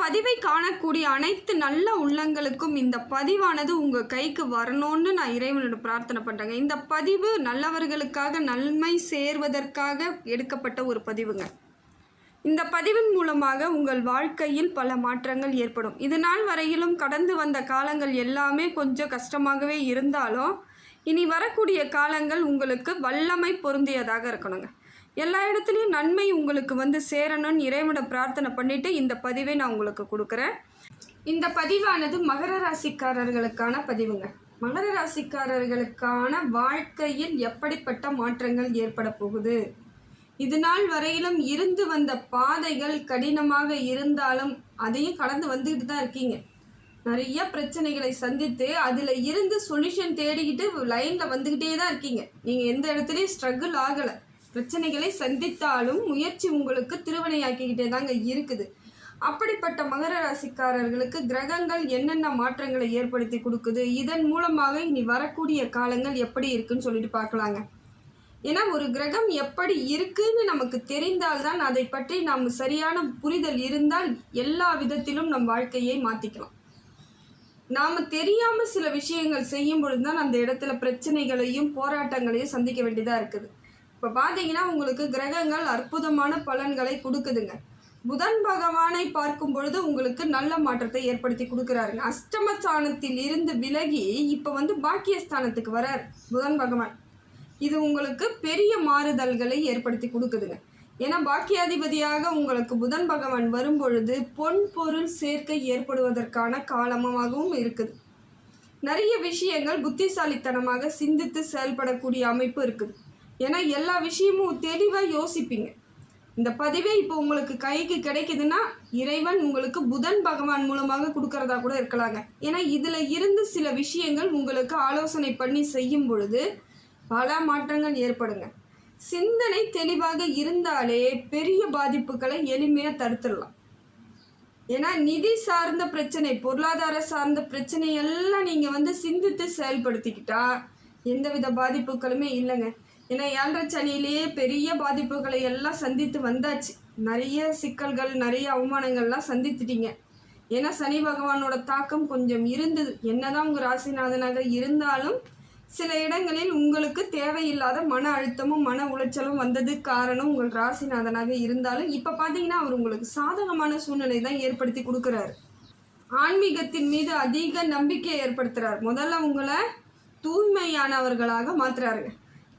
பதிவை காணக்கூடிய அனைத்து நல்ல உள்ளங்களுக்கும் இந்த பதிவானது உங்கள் கைக்கு வரணும்னு நான் இறைவனோட பிரார்த்தனை பண்ணுறேங்க இந்த பதிவு நல்லவர்களுக்காக நன்மை சேர்வதற்காக எடுக்கப்பட்ட ஒரு பதிவுங்க. இந்த பதிவின் மூலமாக உங்கள் வாழ்க்கையில் பல மாற்றங்கள் ஏற்படும். இது நாள் வரையிலும் கடந்து வந்த காலங்கள் எல்லாமே கொஞ்சம் கஷ்டமாகவே இருந்தாலும் இனி வரக்கூடிய காலங்கள் உங்களுக்கு வல்லமை பொருந்தியதாக இருக்கணுங்க. எல்லா இடத்துலையும் நன்மை உங்களுக்கு வந்து சேரணும்னு இறைவனை பிரார்த்தனை பண்ணிட்டு இந்த பதிவை நான் உங்களுக்கு கொடுக்குறேன். இந்த பதிவானது மகர ராசிக்காரர்களுக்கான பதிவுங்க. மகர ராசிக்காரர்களுக்கான வாழ்க்கையில் எப்படிப்பட்ட மாற்றங்கள் ஏற்பட போகுது? இது நாள் வரையிலும் இருந்து வந்த பாதைகள் கடினமாக இருந்தாலும் அதையும் கடந்து வந்துக்கிட்டு தான் இருக்கீங்க. நிறைய பிரச்சனைகளை சந்தித்து அதில் இருந்து சொல்யூஷன் தேடிக்கிட்டு லைனில் வந்துக்கிட்டே தான் இருக்கீங்க. நீங்கள் எந்த இடத்துலையும் ஸ்ட்ரகிள் ஆகலை. பிரச்சனைகளை சந்தித்தாலும் முயற்சி உங்களுக்கு திருவினையாக்கிக்கிட்டே தாங்க இருக்குது. அப்படிப்பட்ட மகர ராசிக்காரர்களுக்கு கிரகங்கள் என்னென்ன மாற்றங்களை ஏற்படுத்தி கொடுக்குது? இதன் மூலமாக இனி வரக்கூடிய காலங்கள் எப்படி இருக்குன்னு சொல்லிட்டு பார்க்கலாங்க. ஏன்னா ஒரு கிரகம் எப்படி இருக்குன்னு நமக்கு தெரிந்தால்தான் அதை பற்றி நாம் சரியான புரிதல் இருந்தால் எல்லா விதத்திலும் நம் வாழ்க்கையை மாற்றிக்கலாம் நாம் தெரியாமல் சில விஷயங்கள் செய்யும் பொழுது தான் அந்த இடத்துல பிரச்சனைகளையும் போராட்டங்களையும் சந்திக்க வேண்டியதாக இருக்குது. இப்போ பார்த்தீங்கன்னா உங்களுக்கு கிரகங்கள் அற்புதமான பலன்களை கொடுக்குதுங்க. புதன் பகவானை பார்க்கும் பொழுது உங்களுக்கு நல்ல மாற்றத்தை ஏற்படுத்தி கொடுக்குறாருங்க அஷ்டமஸ்தானத்தில் இருந்து விலகி இப்போ வந்து பாக்கியஸ்தானத்துக்கு வரார் புதன் பகவான். இது உங்களுக்கு பெரிய மாறுதல்களை ஏற்படுத்தி கொடுக்குதுங்க. ஏன்னா பாக்கியாதிபதியாக உங்களுக்கு புதன் பகவான் வரும்பொழுது பொன் பொருள் சேர்க்கை ஏற்படுவதற்கான காலமாகவும் இருக்குது. நிறைய விஷயங்கள் புத்திசாலித்தனமாக சிந்தித்து செயல்படக்கூடிய அமைப்பு இருக்குது. ஏன்னா எல்லா விஷயமும் தெளிவாக யோசிப்பீங்க. இந்த பதிவே இப்போ உங்களுக்கு கைக்கு கிடைக்குதுன்னா இறைவன் உங்களுக்கு புதன் பகவான் மூலமாக கொடுக்கறதா கூட இருக்கலாங்க. ஏன்னா இதில் இருந்து சில விஷயங்கள் உங்களுக்கு ஆலோசனை பண்ணி செய்யும் பொழுது பல மாற்றங்கள் ஏற்படுங்க. சிந்தனை தெளிவாக இருந்தாலே பெரிய பாதிப்புகளை எளிமையாக தடுத்துடலாம். ஏன்னா நிதி சார்ந்த பிரச்சனை பொருளாதார சார்ந்த பிரச்சனை எல்லாம் நீங்கள் வந்து சிந்தித்து செயல்படுத்திக்கிட்டா எந்தவித பாதிப்புகளுமே இல்லைங்க. ஏன்னா ஏழரை சனியிலேயே பெரிய பாதிப்புகளை எல்லாம் சந்தித்து வந்தாச்சு. நிறைய சிக்கல்கள் நிறைய அவமானங்கள்லாம் சந்தித்துட்டீங்க. ஏன்னா சனி பகவானோட தாக்கம் கொஞ்சம் இருந்தது. என்னதான் உங்கள் ராசிநாதனாக இருந்தாலும் சில இடங்களில் உங்களுக்கு தேவையில்லாத மன அழுத்தமும் மன உளைச்சலும் வந்தது காரணம் உங்கள் ராசிநாதனாக இருந்தாலும் இப்போ பார்த்தீங்கன்னா அவர் உங்களுக்கு சாதகமான சூழ்நிலை தான் ஏற்படுத்தி கொடுக்குறாரு. ஆன்மீகத்தின் மீது அதிக நம்பிக்கை ஏற்படுத்துகிறார் முதல்ல உங்களை தூய்மையானவர்களாக மாற்றுறாருங்க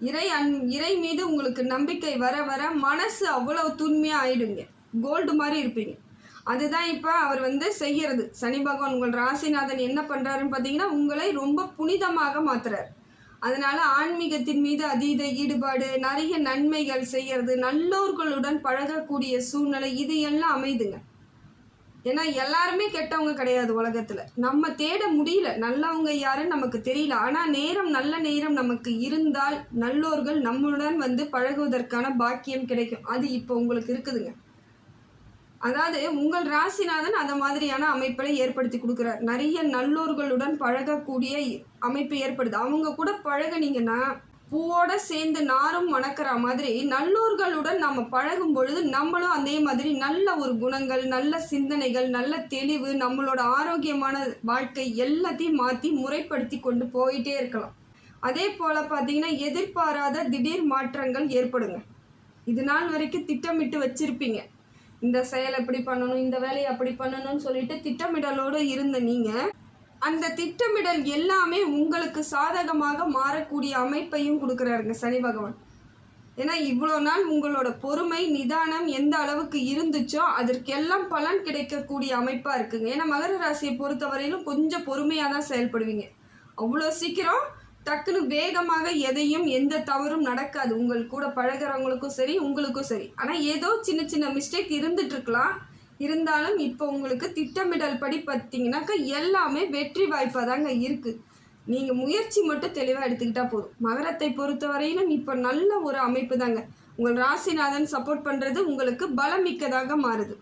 இறை அன் இறை மீது உங்களுக்கு நம்பிக்கை வர வர மனசு அவ்வளவு தூய்மையாக ஆயிடுங்க. கோல்டு மாதிரி இருப்பீங்க. அதுதான் இப்போ அவர் வந்து செய்கிறது. சனி பகவான் உங்கள் ராசிநாதன் என்ன பண்ணுறாருன்னு பார்த்தீங்கன்னா உங்களை ரொம்ப புனிதமாக மாற்றுறார் அதனால் ஆன்மீகத்தின் மீது அதீத ஈடுபாடு நிறைய நன்மைகள் செய்கிறது நல்லோர்களுடன் பழகக்கூடிய சூழ்நிலை இது எல்லாம் அமைதுங்க. ஏன்னா எல்லாருமே கெட்டவங்க கிடையாது உலகத்தில். நம்ம தேட முடியல. நல்லவங்க யாருன்னு நமக்கு தெரியல. ஆனால் நேரம் நல்ல நேரம் நமக்கு இருந்தால் நல்லோர்கள் நம்முடன் வந்து பழகுவதற்கான பாக்கியம் கிடைக்கும். அது இப்போ உங்களுக்கு இருக்குதுங்க. அதாவது உங்கள் ராசிநாதன் அந்த மாதிரியான அமைப்பை ஏற்படுத்தி கொடுக்குறார். நிறைய நல்லோர்களுடன் பழகக்கூடிய அமைப்பு ஏற்படுது. அவங்க கூட பழகுனீங்கன்னா பூவோட சேர்ந்து நாரும் மணக்கிற மாதிரி நல்லோர்களுடன் நம்ம பழகும் பொழுது நம்மளும் அதே மாதிரி நல்ல ஒரு குணங்கள் நல்ல சிந்தனைகள் நல்ல தெளிவு நம்மளோட ஆரோக்கியமான வாழ்க்கை எல்லாத்தையும் மாற்றி முறைப்படுத்தி கொண்டு போயிட்டே இருக்கலாம். அதே போல் பார்த்தீங்கன்னா எதிர்பாராத திடீர் மாற்றங்கள் ஏற்படுங்க. இது நாள் வரைக்கும் திட்டமிட்டு வச்சுருப்பீங்க. இந்த செயல் எப்படி பண்ணணும் இந்த வேலையை அப்படி பண்ணணும்னு சொல்லிட்டு திட்டமிடலோடு இருந்த நீங்கள் அந்த திட்டமிடல் எல்லாமே உங்களுக்கு சாதகமாக மாறக்கூடிய அமைப்பையும் கொடுக்குறாருங்க சனி பகவான். ஏன்னா இவ்வளோ நாள் உங்களோட பொறுமை நிதானம் எந்த அளவுக்கு இருந்துச்சோ அதற்கெல்லாம் பலன் கிடைக்கக்கூடிய அமைப்பாக இருக்குங்க. ஏன்னா மகர ராசியை பொறுத்தவரையிலும் கொஞ்சம் பொறுமையாக தான் செயல்படுவீங்க. அவ்வளோ சீக்கிரம் டக்குன்னு வேகமாக எதையும் எந்த தவறும் நடக்காது. உங்கள் கூட பழகிறவங்களுக்கும் சரி உங்களுக்கும் சரி. ஆனால் ஏதோ சின்ன சின்ன மிஸ்டேக் இருந்துட்டுருக்கலாம் இருக்கலாம். இருந்தாலும் இப்போ உங்களுக்கு திட்டமிடல் படி பார்த்தீங்கன்னாக்கா எல்லாமே வெற்றி வாய்ப்பாக தாங்க இருக்குது நீங்கள் முயற்சி மட்டும் தெளிவாக எடுத்துக்கிட்டால் போதும். மகரத்தை பொறுத்தவரையிலும் இப்போ நல்ல ஒரு அமைப்பு தாங்க. உங்கள் ராசிநாதன் சப்போர்ட் பண்ணுறது உங்களுக்கு பலமிக்கதாக மாறுது.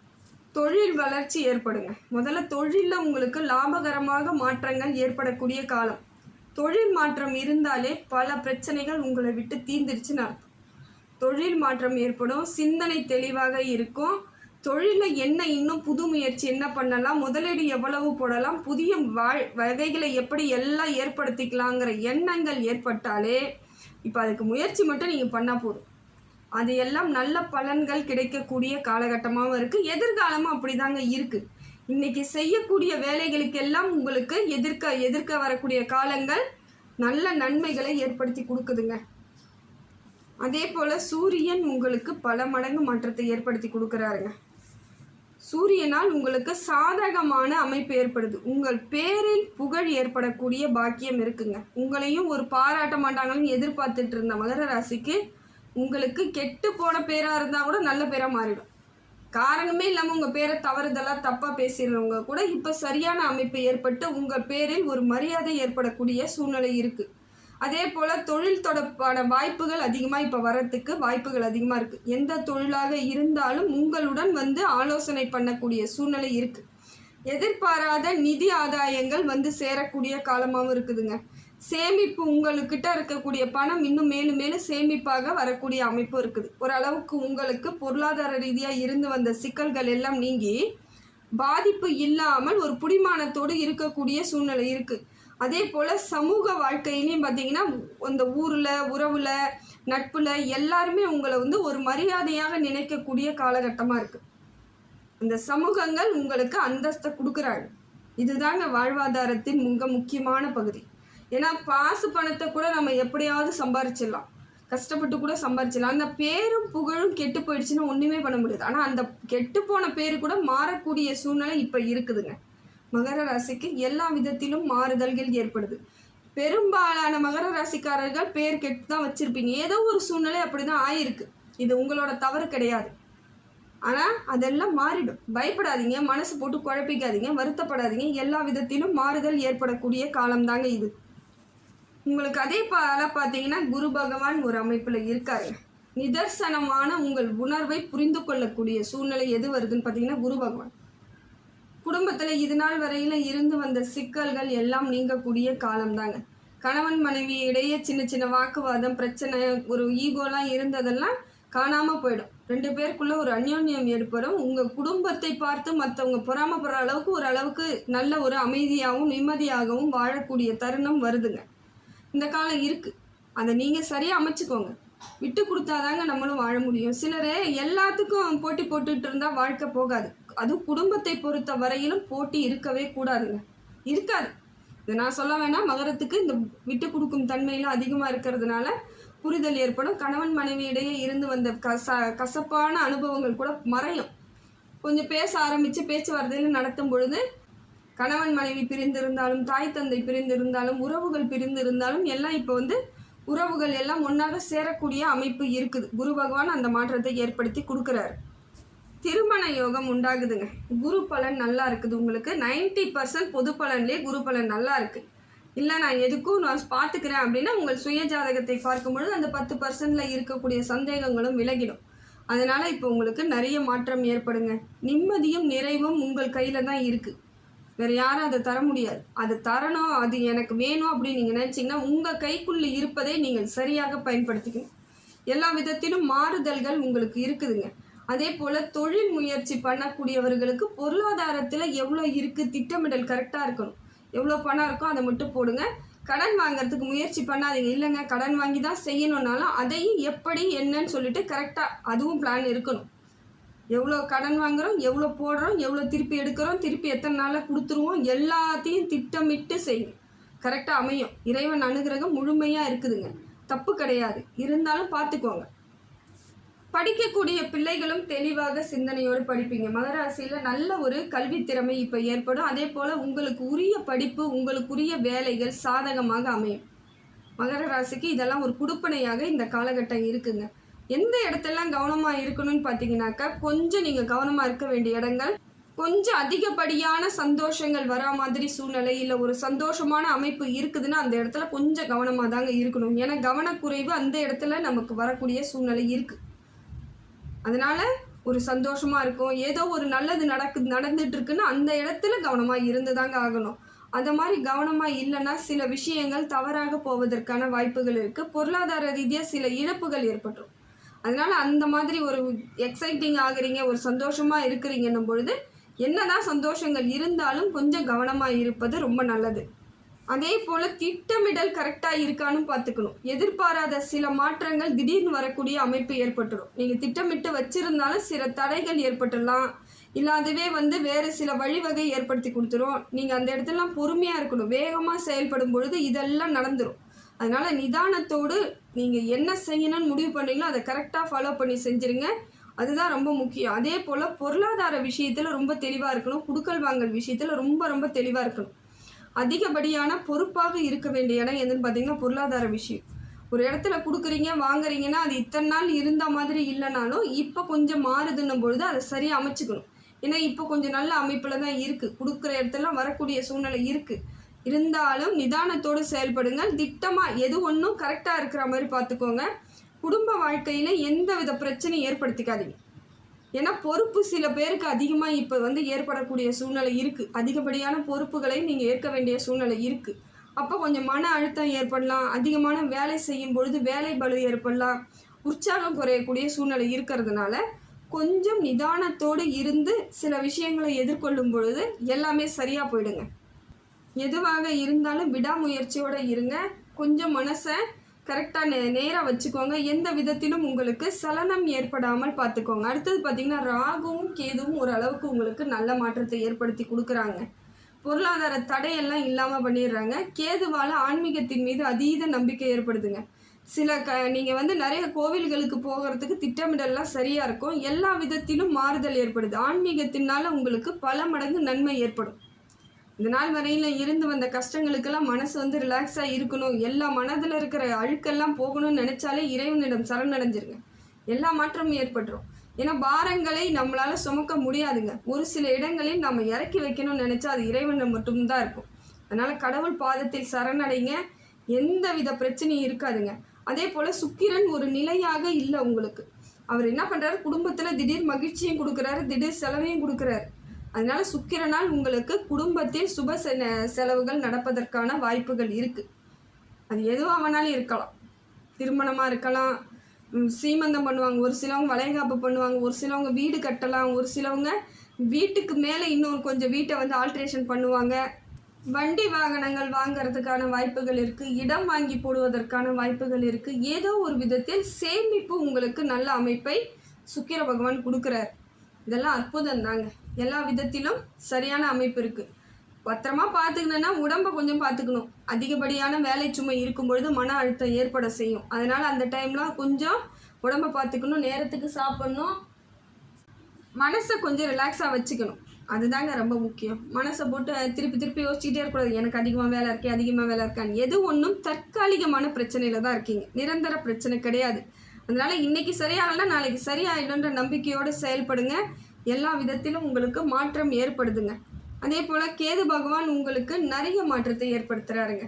தொழில் வளர்ச்சி ஏற்படுங்க. முதல்ல தொழிலில் உங்களுக்கு லாபகரமாக மாற்றங்கள் ஏற்படக்கூடிய காலம். தொழில் மாற்றம் இருந்தாலே பல பிரச்சனைகள் உங்களை விட்டு தீந்துருச்சுன்னு அர்த்தம். தொழில் மாற்றம் ஏற்படும். சிந்தனை தெளிவாக இருக்கும். தொழிலில் என்ன இன்னும் புது முயற்சி என்ன பண்ணலாம் முதலீடு எவ்வளவு போடலாம் புதிய வாழ் வகைகளை எப்படி எல்லாம் ஏற்படுத்திக்கலாங்கிற எண்ணங்கள் ஏற்பட்டாலே இப்போ அதுக்கு முயற்சி மட்டும் நீங்கள் பண்ணால் போதும். அது எல்லாம் நல்ல பலன்கள் கிடைக்கக்கூடிய காலகட்டமாகவும் இருக்குது எதிர்காலமும் அப்படிதாங்க இருக்குது இன்னைக்கு செய்யக்கூடிய வேலைகளுக்கெல்லாம் உங்களுக்கு எதிர்க்க எதிர்க்க வரக்கூடிய காலங்கள் நல்ல நன்மைகளை ஏற்படுத்தி கொடுக்குதுங்க. அதே போல் சூரியன் உங்களுக்கு பல மடங்கு மாற்றத்தை ஏற்படுத்தி கொடுக்குறாருங்க. சூரியனால் உங்களுக்கு சாதகமான அமைப்பு ஏற்படுது. உங்கள் பேரில் புகழ் ஏற்படக்கூடிய பாக்கியம் இருக்குங்க. உங்களையும் ஒரு பாராட்ட மாட்டாங்கன்னு எதிர்பார்த்துட்டு இருந்த மகர ராசிக்கு உங்களுக்கு கெட்டு போன பேராக இருந்தால் கூட நல்ல பேராக மாறிடும். காரணமே இல்லாமல் உங்கள் பேரை தவறுதலாக தப்பாக பேசிடுறவங்க கூட இப்போ சரியான அமைப்பு ஏற்பட்டு உங்கள் பேரில் ஒரு மரியாதை ஏற்படக்கூடிய சூழ்நிலை இருக்குது அதே போல் தொழில் தொடர்பான வாய்ப்புகள் அதிகமாக இப்போ வரத்துக்கு வாய்ப்புகள் அதிகமாக இருக்குது எந்த தொழிலாக இருந்தாலும் உங்களுடன் வந்து ஆலோசனை பண்ணக்கூடிய சூழ்நிலை இருக்குது எதிர்பாராத நிதி ஆதாயங்கள் வந்து சேரக்கூடிய காலமாகவும் இருக்குதுங்க. சேமிப்பு உங்களுக்கிட்ட இருக்கக்கூடிய பணம் இன்னும் மேலும் மேலும் சேமிப்பாக வரக்கூடிய அமைப்பு இருக்குது. ஓரளவுக்கு உங்களுக்கு பொருளாதார ரீதியாக இருந்து வந்த சிக்கல்கள் எல்லாம் நீங்கி பாதிப்பு இல்லாமல் ஒரு புடிமானத்தோடு இருக்கக்கூடிய சூழ்நிலை இருக்குது அதே போல் சமூக வாழ்க்கையிலையும் பார்த்தீங்கன்னா அந்த ஊரில் உறவில் நட்பில் எல்லாருமே உங்களை வந்து ஒரு மரியாதையாக நினைக்கக்கூடிய காலகட்டமாக இருக்குது அந்த சமூகங்கள் உங்களுக்கு அந்தஸ்தை கொடுக்குறாங்க. இதுதாங்க வாழ்வாதாரத்தின் மிக முக்கியமான பகுதி. ஏன்னா பாசு பணத்தை கூட நம்ம எப்படியாவது சம்பாரிச்சிடலாம். கஷ்டப்பட்டு கூட சம்பாரிச்சிடலாம். அந்த பேரும் புகழும் கெட்டு போயிடுச்சுன்னா ஒன்றுமே பண்ண முடியாது. ஆனால் அந்த கெட்டு போன பேர் கூட மாறக்கூடிய சூழ்நிலை இப்போ இருக்குதுங்க. மகர ராசிக்கு எல்லா விதத்திலும் மாறுதல்கள் ஏற்படுது. பெரும்பாலான மகர ராசிக்காரர்கள் பேர் கெட்டு தான் வச்சுருப்பீங்க. ஏதோ ஒரு சூழ்நிலை அப்படி தான் ஆயிருக்கு. இது உங்களோட தவறு கிடையாது. ஆனால் அதெல்லாம் மாறிடும். பயப்படாதீங்க. மனசு போட்டு குழப்பிக்காதீங்க. வருத்தப்படாதீங்க. எல்லா விதத்திலும் மாறுதல் ஏற்படக்கூடிய காலம்தாங்க இது. உங்களுக்கு அதே பால பார்த்தீங்கன்னா குரு பகவான் ஒரு அமைப்பில் இருக்காரு. நிதர்சனமான உங்கள் உணர்வை புரிந்து கொள்ளக்கூடிய சூழ்நிலை எது வருதுன்னு பார்த்தீங்கன்னா குரு பகவான். குடும்பத்தில் இது நாள் வரையில் இருந்து வந்த சிக்கல்கள் எல்லாம் நீங்கக்கூடிய காலம்தாங்க. கணவன் மனைவி இடையே சின்ன சின்ன வாக்குவாதம் பிரச்சனை ஒரு ஈகோலாம் இருந்ததெல்லாம் காணாமல் போயிடும். ரெண்டு பேருக்குள்ளே ஒரு அந்யோன்யம் ஏற்படும். உங்கள் குடும்பத்தை பார்த்து மற்றவங்க பொறாமப்படுற அளவுக்கு ஒரு அளவுக்கு நல்ல ஒரு அமைதியாகவும் நிம்மதியாகவும் வாழக்கூடிய தருணம் வருதுங்க. இந்த காலம் இருக்குது அதை நீங்கள் சரியாக அமைச்சுக்கோங்க. விட்டு கொடுத்தாதாங்க நம்மளும் வாழ முடியும். சிலர் எல்லாத்துக்கும் போட்டி போட்டுட்டு இருந்தால் வாழ்க்கை போகாது. அதுவும் குடும்பத்தை பொறுத்த வரையிலும் போட்டி இருக்கவே கூடாதுங்க. இருக்காது. இது நான் சொல்ல வேணாம். மகரத்துக்கு இந்த விட்டு கொடுக்கும் தன்மையெல்லாம் அதிகமாக இருக்கிறதுனால புரிதல் ஏற்படும். கணவன் மனைவி இடையே இருந்து வந்த கச கசப்பான அனுபவங்கள் கூட மறையும். கொஞ்சம் பேச ஆரம்பித்து பேச்சுவார்த்தையில் நடத்தும் பொழுது கணவன் மனைவி பிரிந்திருந்தாலும் தாய் தந்தை பிரிந்திருந்தாலும் உறவுகள் பிரிந்திருந்தாலும் எல்லாம் இப்போ வந்து உறவுகள் எல்லாம் ஒன்றாக சேரக்கூடிய அமைப்பு இருக்குது. குரு பகவான் அந்த மாற்றத்தை ஏற்படுத்தி கொடுக்குறாரு. திருமண யோகம் உண்டாகுதுங்க. குரு பலன் நல்லா இருக்குது உங்களுக்கு. நைன்டி பர்சன்ட் பொது பலன்லேயே குரு பலன் நல்லா இருக்குது இல்லை நான் எதுக்கும் நான் பார்த்துக்கிறேன் அப்படின்னா உங்கள் சுய ஜாதகத்தை பார்க்கும்பொழுது அந்த பத்து பர்சன்டில் இருக்கக்கூடிய சந்தேகங்களும் விலகிடும். அதனால் இப்போ உங்களுக்கு நிறைய மாற்றம் ஏற்படுங்க. நிம்மதியும் நிறைவும் உங்கள் கையில் தான் இருக்குது வேறு யாரும் அதை தர முடியாது. அது தரணும் அது எனக்கு வேணும் அப்படின்னு நீங்கள் நினச்சிங்கன்னா உங்கள் கைக்குள்ளே இருப்பதை நீங்கள் சரியாக பயன்படுத்திக்கணும். எல்லா விதத்திலும் மாறுதல்கள் உங்களுக்கு இருக்குதுங்க. அதே போல் தொழில் முயற்சி பண்ணக்கூடியவர்களுக்கு பொருளாதாரத்தில் எவ்வளோ இருக்குது திட்டமிடல் கரெக்டாக இருக்கணும். எவ்வளோ பணம் இருக்கோ அதை மட்டும் போடுங்க. கடன் வாங்குறதுக்கு முயற்சி பண்ணாதீங்க. இல்லைங்க கடன் வாங்கி தான் செய்யணுன்னாலும் அதையும் எப்படி என்னன்னு சொல்லிட்டு கரெக்டாக அதுவும் பிளான் இருக்கணும். எவ்வளோ கடன் வாங்குகிறோம் எவ்வளோ போடுறோம் எவ்வளோ திருப்பி எடுக்கிறோம் திருப்பி எத்தனை நாளில் கொடுத்துருவோம் எல்லாத்தையும் திட்டமிட்டு செய்யும் கரெக்டாக அமையும். இறைவன் அனுகிரகம் முழுமையாக இருக்குதுங்க. தப்பு கிடையாது. இருந்தாலும் பார்த்துக்கோங்க. படிக்கக்கூடிய பிள்ளைகளும் தெளிவாக சிந்தனையோடு படிப்பீங்க. மகராசியில் நல்ல ஒரு கல்வி திறமை இப்போ ஏற்படும். அதே போல் உங்களுக்கு உரிய படிப்பு உங்களுக்குரிய வேலைகள் சாதகமாக அமையும். மகர ராசிக்கு இதெல்லாம் ஒரு குடுப்பனையாக இந்த காலகட்டம் இருக்குங்க. எந்த இடத்தெல்லாம் கவனமாக இருக்கணும்னு பார்த்தீங்கன்னாக்கா கொஞ்சம் நீங்கள் கவனமாக இருக்க வேண்டிய இடங்கள் கொஞ்சம் அதிகப்படியான சந்தோஷங்கள் வரா மாதிரி சூழ்நிலை இல்லை ஒரு சந்தோஷமான அமைப்பு இருக்குதுன்னா அந்த இடத்துல கொஞ்சம் கவனமாக தாங்க இருக்கணும். ஏன்னா கவனக்குறைவு அந்த இடத்துல நமக்கு வரக்கூடிய சூழ்நிலை இருக்குது அதனால ஒரு சந்தோஷமா இருக்கும். ஏதோ ஒரு நல்லது நடக்கு நடந்துட்டு அந்த இடத்துல கவனமாக இருந்து தாங்க ஆகணும். அந்த மாதிரி கவனமாக இல்லைன்னா சில விஷயங்கள் தவறாக போவதற்கான வாய்ப்புகள் இருக்குது பொருளாதார ரீதியாக சில இழப்புகள் ஏற்பட்டுரும். அதனால அந்த மாதிரி ஒரு எக்ஸைட்டிங் ஆகுறீங்க ஒரு சந்தோஷமாக இருக்கிறீங்கன்னும் பொழுது என்னதான் சந்தோஷங்கள் இருந்தாலும் கொஞ்சம் கவனமாக இருப்பது ரொம்ப நல்லது. அதே போல் திட்டமிடல் கரெக்டாக இருக்கான்னு பார்த்துக்கணும். எதிர்பாராத சில மாற்றங்கள் திடீர்னு வரக்கூடிய அமைப்பு ஏற்பட்டுடும் நீங்கள் திட்டமிட்டு வச்சுருந்தாலும் சில தடைகள் ஏற்பட்டுடலாம் இல்லை அதுவே வந்து வேறு சில வழிவகை ஏற்படுத்தி கொடுத்துரும். நீங்கள் அந்த இடத்துலலாம் பொறுமையாக இருக்கணும். வேகமாக செயல்படும் பொழுது இதெல்லாம் நடந்துடும் அதனால் நிதானத்தோடு நீங்கள் என்ன செய்யணும்னு முடிவு பண்ணீங்களோ அதை கரெக்டாக ஃபாலோ பண்ணி செஞ்சுருங்க. அதுதான் ரொம்ப முக்கியம். அதே போல் பொருளாதார விஷயத்தில் ரொம்ப தெளிவாக இருக்கணும். குடுக்கல் வாங்கல் விஷயத்தில் ரொம்ப ரொம்ப தெளிவாக இருக்கணும். அதிகப்படியான பொறுப்பாக இருக்க வேண்டிய இடம் எதுன்னு பார்த்தீங்கன்னா பொருளாதார விஷயம். ஒரு இடத்துல கொடுக்குறீங்க வாங்குறீங்கன்னா அது இத்தனை நாள் இருந்த மாதிரி இல்லைனாலும் இப்போ கொஞ்சம் மாறுதுன்னும் பொழுது அதை சரியாக அமைச்சுக்கணும். ஏன்னா இப்போ கொஞ்சம் நல்ல அமைப்பில் தான் இருக்குது கொடுக்குற இடத்துலலாம் வரக்கூடிய சூழ்நிலை இருக்குது இருந்தாலும் நிதானத்தோடு செயல்படுங்கள். திட்டமாக எது ஒன்றும் கரெக்டாக இருக்கிற மாதிரி பார்த்துக்கோங்க. குடும்ப வாழ்க்கையில் எந்த வித பிரச்சனையும் ஏற்படுத்திக்காதீங்க. ஏன்னா பொறுப்பு சில பேருக்கு அதிகமாக இப்போ வந்து ஏற்படக்கூடிய சூழ்நிலை இருக்குது அதிகப்படியான பொறுப்புகளை நீங்கள் ஏற்க வேண்டிய சூழ்நிலை இருக்குது அப்போ கொஞ்சம் மன அழுத்தம் ஏற்படலாம். அதிகமான வேலை செய்யும் பொழுது வேலை பலு ஏற்படலாம். உற்சாகம் குறையக்கூடிய சூழ்நிலை இருக்கிறதுனால கொஞ்சம் நிதானத்தோடு இருந்து சில விஷயங்களை எதிர்கொள்ளும் பொழுது எல்லாமே சரியாக போயிடுங்க. எதுவாக இருந்தாலும் விடாமுயற்சியோடு இருங்க. கொஞ்சம் மனசை கரெக்டாக நே நேராக வச்சுக்கோங்க. எந்த விதத்திலும் உங்களுக்கு சலனம் ஏற்படாமல் பார்த்துக்கோங்க. அடுத்தது பார்த்திங்கன்னா ராகுவும் கேதுவும் ஓரளவுக்கு உங்களுக்கு நல்ல மாற்றத்தை ஏற்படுத்தி கொடுக்குறாங்க. பொருளாதார தடையெல்லாம் இல்லாமல் பண்ணிடுறாங்க. கேதுவால் ஆன்மீகத்தின் மீது அதீத நம்பிக்கை ஏற்படுதுங்க. சில க நீங்கள் வந்து நிறைய கோவில்களுக்கு போகிறதுக்கு திட்டமிடல்லாம் சரியாக இருக்கும். எல்லா விதத்திலும் மாறுதல் ஏற்படுது. ஆன்மீகத்தினால உங்களுக்கு பல மடங்கு நன்மை ஏற்படும். இந்த நாள் வரையில் இருந்து வந்த கஷ்டங்களுக்கெல்லாம் மனசு வந்து ரிலாக்ஸாக இருக்கணும். எல்லா மனதில் இருக்கிற அழுக்கெல்லாம் போகணும்னு நினச்சாலே இறைவனிடம் சரணடைஞ்சிருங்க எல்லா மாற்றமும் ஏற்பட்டுரும். ஏன்னா பாரங்களை நம்மளால் சுமக்க முடியாதுங்க. ஒரு சில இடங்களில் நம்ம இறக்கி வைக்கணும்னு நினச்சா அது இறைவனிடம் மட்டும்தான் இருக்கும். அதனால் கடவுள் பாதத்தில் சரணடைங்க எந்த வித பிரச்சனையும் இருக்காதுங்க. அதே போல் சுக்கிரன் ஒரு நிலையாக இல்லை உங்களுக்கு. அவர் என்ன பண்ணுறாரு குடும்பத்தில் திடீர் மகிழ்ச்சியும் கொடுக்குறாரு திடீர் செலவையும் கொடுக்குறாரு. அதனால் சுக்கிரனால் உங்களுக்கு குடும்பத்தில் சுப செலவுகள் நடப்பதற்கான வாய்ப்புகள் இருக்குது அது எதுவாக வேணாலும் இருக்கலாம். திருமணமாக இருக்கலாம். சீமந்தம் பண்ணுவாங்க. ஒரு சிலவங்க வளைகாப்பு பண்ணுவாங்க. ஒரு சிலவங்க வீடு கட்டலாம். ஒரு சிலவங்க வீட்டுக்கு மேலே இன்னொரு கொஞ்சம் வீட்டை வந்து ஆல்ட்ரேஷன் பண்ணுவாங்க. வண்டி வாகனங்கள் வாங்கிறதுக்கான வாய்ப்புகள் இருக்குது இடம் வாங்கி போடுவதற்கான வாய்ப்புகள் இருக்குது ஏதோ ஒரு விதத்தில் சேமிப்பு உங்களுக்கு நல்ல அமைப்பை சுக்கிர பகவான் கொடுக்குறார். இதெல்லாம் அற்புதம் தாங்க எல்லா விதத்திலும் சரியான அமைப்பு இருக்குது பத்திரமா பார்த்துக்கணுன்னா உடம்பை கொஞ்சம் பார்த்துக்கணும். அதிகப்படியான வேலை சுமை இருக்கும் பொழுது மன அழுத்தம் ஏற்பட செய்யும். அதனால் அந்த டைம்லாம் கொஞ்சம் உடம்பை பார்த்துக்கணும் நேரத்துக்கு சாப்பிட்ணும். மனசை கொஞ்சம் ரிலாக்ஸாக வச்சுக்கணும். அதுதாங்க ரொம்ப முக்கியம். மனசை போட்டு திருப்பி திருப்பி யோசிச்சுட்டே இருக்கக்கூடாது. எனக்கு அதிகமாக வேலை இருக்கே அதிகமாக வேலை இருக்கான்னு. எது ஒன்றும் தற்காலிகமான பிரச்சனையில் தான் இருக்கீங்க. நிரந்தர பிரச்சனை கிடையாது. அதனால் இன்றைக்கி சரியாகலைன்னா நாளைக்கு சரியாயிடும்ன்ற நம்பிக்கையோடு செயல்படுங்க. எல்லா விதத்திலும் உங்களுக்கு மாற்றம் ஏற்படுதுங்க. அதே போல் கேது பகவான் உங்களுக்கு நிறைய மாற்றத்தை ஏற்படுத்துகிறாருங்க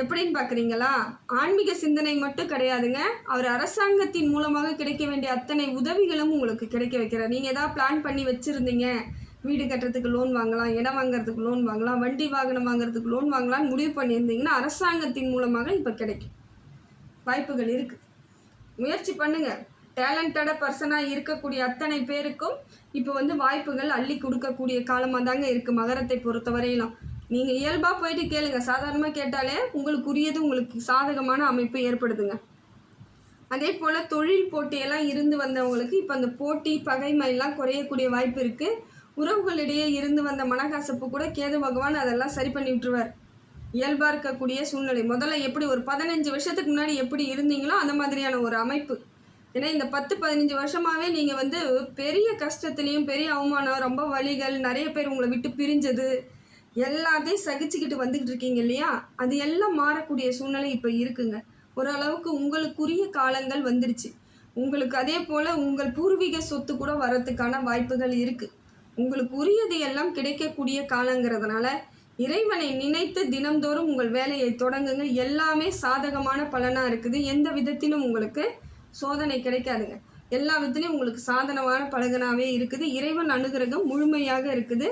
எப்படின்னு பார்க்குறீங்களா? ஆன்மீக சிந்தனை மட்டும் கிடையாதுங்க. அவர் அரசாங்கத்தின் மூலமாக கிடைக்க வேண்டிய அத்தனை உதவிகளும் உங்களுக்கு கிடைக்க வைக்கிறார். நீங்கள் எதாவது பிளான் பண்ணி வச்சுருந்தீங்க. வீடு கட்டுறதுக்கு லோன் வாங்கலாம் இடம் வாங்குறதுக்கு லோன் வாங்கலாம் வண்டி வாகனம் வாங்குறதுக்கு லோன் வாங்கலாம்னு முடிவு பண்ணியிருந்தீங்கன்னா அரசாங்கத்தின் மூலமாக இப்போ கிடைக்கும். வாய்ப்புகள் இருக்குது முயற்சி பண்ணுங்கள் டேலண்டடாக பர்சனாக இருக்கக்கூடிய அத்தனை பேருக்கும் இப்போ வந்து வாய்ப்புகள் அள்ளி கொடுக்கக்கூடிய காலமாக தாங்க இருக்குது மகரத்தை பொறுத்த வரையிலும் நீங்கள் இயல்பாக போயிட்டு கேளுங்க. சாதாரணமாக கேட்டாலே உங்களுக்கு உரியது உங்களுக்கு சாதகமான அமைப்பு ஏற்படுதுங்க. அதே போல் தொழில் போட்டியெல்லாம் இருந்து வந்தவங்களுக்கு இப்போ அந்த போட்டி பகைமையெல்லாம் குறையக்கூடிய வாய்ப்பு இருக்குது உறவுகளிடையே இருந்து வந்த மனக்கசப்பு கூட கேது பகவான் அதெல்லாம் சரி பண்ணி விட்டுருவார். இயல்பாக இருக்கக்கூடிய சூழ்நிலை. முதல்ல எப்படி ஒரு பதினஞ்சு வருஷத்துக்கு முன்னாடி எப்படி இருந்தீங்களோ அந்த மாதிரியான ஒரு அமைப்பு. ஏன்னா இந்த பத்து பதினஞ்சு வருஷமாகவே நீங்கள் வந்து பெரிய கஷ்டத்துலேயும் பெரிய அவமானம் ரொம்ப வழிகள் நிறைய பேர் உங்களை விட்டு பிரிஞ்சது எல்லாத்தையும் சகிச்சுக்கிட்டு வந்துக்கிட்டு இருக்கீங்க இல்லையா? அது எல்லாம் மாறக்கூடிய சூழ்நிலை இப்போ இருக்குங்க. ஓரளவுக்கு உங்களுக்குரிய காலங்கள் வந்துருச்சு உங்களுக்கு அதே போல் உங்கள் பூர்வீக சொத்து கூட வரத்துக்கான வாய்ப்புகள் இருக்குது உங்களுக்கு உரியது எல்லாம் கிடைக்கக்கூடிய காலங்கிறதுனால இறைவனை நினைத்து தினம்தோறும் உங்கள் வேலையை தொடங்குங்க. எல்லாமே சாதகமான பலனாக இருக்குது. எந்த விதத்திலும் உங்களுக்கு சோதனை கிடைக்காதுங்க. எல்லா விதத்துலேயும் உங்களுக்கு சாதனமான பழகனாவே இருக்குது. இறைவன் அனுகிரகம் முழுமையாக இருக்குது.